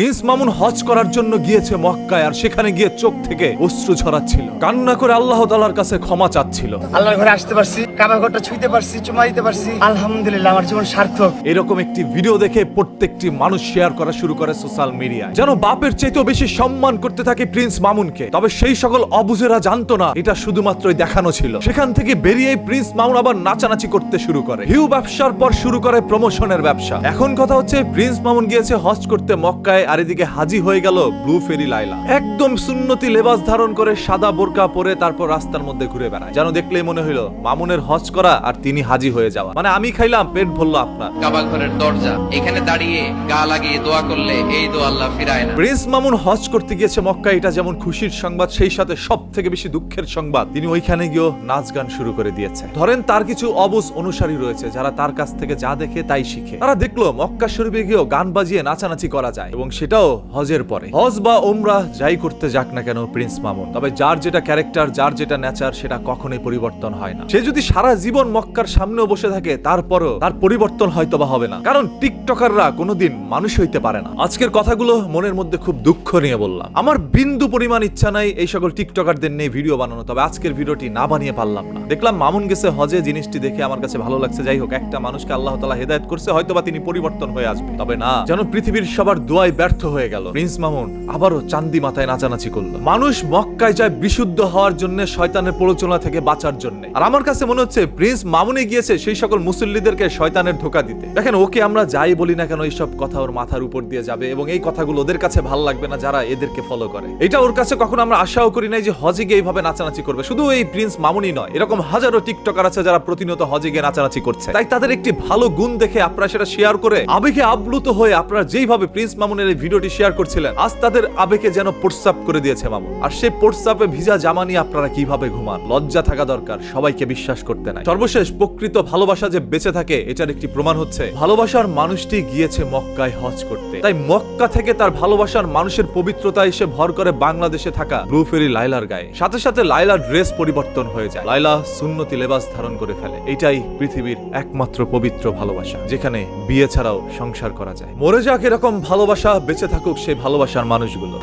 Prince Mamun হজ করার জন্য গিয়েছে মক্কায় আর সেখানে গিয়ে চোখ থেকে অশ্রু ঝরাচ্ছিল। কান্না করে আল্লাহ তালার কাছে ক্ষমা চাচ্ছিল। আল্লাহর ঘরে আসতে পারছি কাবা ঘরটা ছুঁইতে পারছি চুমা দিতে পারছি। আলহামদুলিল্লাহ আমার জীবন সার্থক। এরকম একটি ভিডিও দেখে প্রত্যেকটি মানুষ শেয়ার করা শুরু করে সোশ্যাল মিডিয়ায় যেন বাপের চাইতেও বেশি সম্মান করতে থাকে প্রিন্স মামুনকে। তবে সেই সকল অবুঝেরা জানতো না এটা শুধুমাত্রই দেখানো ছিল। সেখান থেকে বেরিয়ে প্রিন্স মামুন আবার নাচানাচি করতে শুরু করে। হিউ ব্যবসার পর শুরু করে প্রমোশনের ব্যবসা। এখন কথা হচ্ছে প্রিন্স মামুন গিয়েছে হজ করতে মক্কায় আর এদিকে হাজি হয়ে গেল ব্লু ফেরি লাইলা একদম সুন্নতি লেবাস ধারণ করে সাদা বোরকা পরে তারপর রাস্তার মধ্যে ঘুরে বেড়ায়। যেন দেখলেই মনে হইল মামুনের হজ করা আর তিনি হাজি হয়ে যাওয়া। মানে আমি খাইলাম পেট ভরলো আপনার। কাবা ঘরের দরজা এখানে দাঁড়িয়ে গা লাগিয়ে দোয়া করলে এই দোয়া আল্লাহ ফিরায় না। প্রিন্স মামুন হজ করতে গিয়েছে মক্কা এটা যেমন খুশির সংবাদ সেই সাথে সব থেকে বেশি দুঃখের সংবাদ। তিনি ওইখানে গিয়েও নাচ গান শুরু করে দিয়েছে। ধরেন তার কিছু অবুজ অনুসারী রয়েছে যারা তার কাছ থেকে যা দেখে তাই শিখে। তারা দেখল মক্কা শরীফে গিয়েও গান বাজিয়ে নাচানাচি করা যায় এবং সেটাও হজের পরে। হজ বা ওমরা যাই করতে যাক না কেন, প্রিন্স মামুন। তবে যার যেটা ক্যারেক্টার যার যেটা নেচার সেটা কখনোই পরিবর্তন হয় না। সে যদি সারা জীবন মক্কার সামনেও বসে থাকে, তারপরও তার পরিবর্তন হয়তো বা হবে না। কারণ টিকটকাররা কোনোদিন মানুষ হইতে পারে না। আজকের কথাগুলো মনের মধ্যে খুব দুঃখ নিয়ে বললাম। আমার বিন্দু পরিমাণ ইচ্ছা নাই এই সকল টিকটকারদের নিয়ে ভিডিও বানানো, তবে আজকের ভিডিওটি না বানিয়ে পারলাম না। দেখলাম মামুন গেছে হজে, জিনিসটি দেখে আমার কাছে ভালো লাগছে। যাই হোক, একটা মানুষকে আল্লাহ তালা হেদায়ত করছে হয়তো বা তিনি পরিবর্তন হয়ে আসবে। তবে না, যেন পৃথিবীর সবার দোয়ায় ব্যর্থ হয়ে গেল। প্রিন্স মামুন আবারও চান্দি মাথায় নাচানাচি করল। মানুষ মক্কায় যায় বিশুদ্ধ হওয়ার জন্য শয়তানের প্ররোচনা থেকে বাঁচার জন্য। আর আমার কাছে মনে হচ্ছে, প্রিন্স মামুনে গিয়েছে সেই সকল মুসল্লিদেরকে শয়তানের ধোকা দিতে। দেখেন, ওকে আমরা যাই বলি না কেন এইসব কথা ওর মাথার উপর দিয়ে যাবে এবং এই কথাগুলো ওদের কাছে ভালো লাগবে না যারা এদেরকে ফলো করে। এটা ওর কাছে কখনো আমরা আশাও করি নাই যে হজে গিয়ে এইভাবে নাচানাচি করবে। শুধু এই প্রিন্স মামুনি নয়, এরকম হাজারো টিকটকার আছে যারা প্রতিনিয়ত হজে গিয়ে নাচানাচি করছে। তাই তাদের একটি ভালো গুণ দেখে আপনারা সেটা শেয়ার করে আবেগে আপ্লুত হয়ে আপনারা যেইভাবে প্রিন্স মামুনের ভিডিওটি শেয়ার করছিলেন। আজ তাদের আবেগে যেন প্রস্তাব করে দিয়েছে মামুন। আর সেই প্রস্তাবে ভিজা জামা নিয়ে আপনারা কীভাবে ঘুমান? লজ্জা থাকা দরকার, সবাইকে বিশ্বাস করতে নাই। সর্বশেষ প্রকৃত ভালোবাসা যে বেঁচে থাকে, এটার একটি প্রমাণ হচ্ছে, ভালোবাসার মানুষটি গিয়েছে মক্কায় হজ করতে। তাই মক্কা থেকে তার ভালোবাসার মানুষের পবিত্রতা এসে ভর করে বাংলাদেশে থাকা ব্লু ফেরি লাইলার গায়ে। সাথে সাথে লাইলার ড্রেস পরিবর্তন হয়ে যায়। লাইলা সুন্নতি লেবাস ধারণ করে ফেলে। এটাই পৃথিবীর একমাত্র পবিত্র ভালোবাসা, যেখানে বিয়ে ছাড়াও সংসার করা যায়। মরে যাক এরকম ভালোবাসা বেঁচে থাকুক সেই ভালোবাসার মানুষগুলো।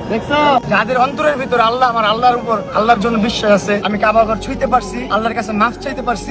যাদের অন্তরের ভিতর আল্লাহ আমার আল্লাহর উপর, আল্লাহর জন্য বিশ্বাস আছে, আমি কাবা ঘর ছুঁইতে পারছি, আল্লাহর কাছে মাফ চাইতে পারছি।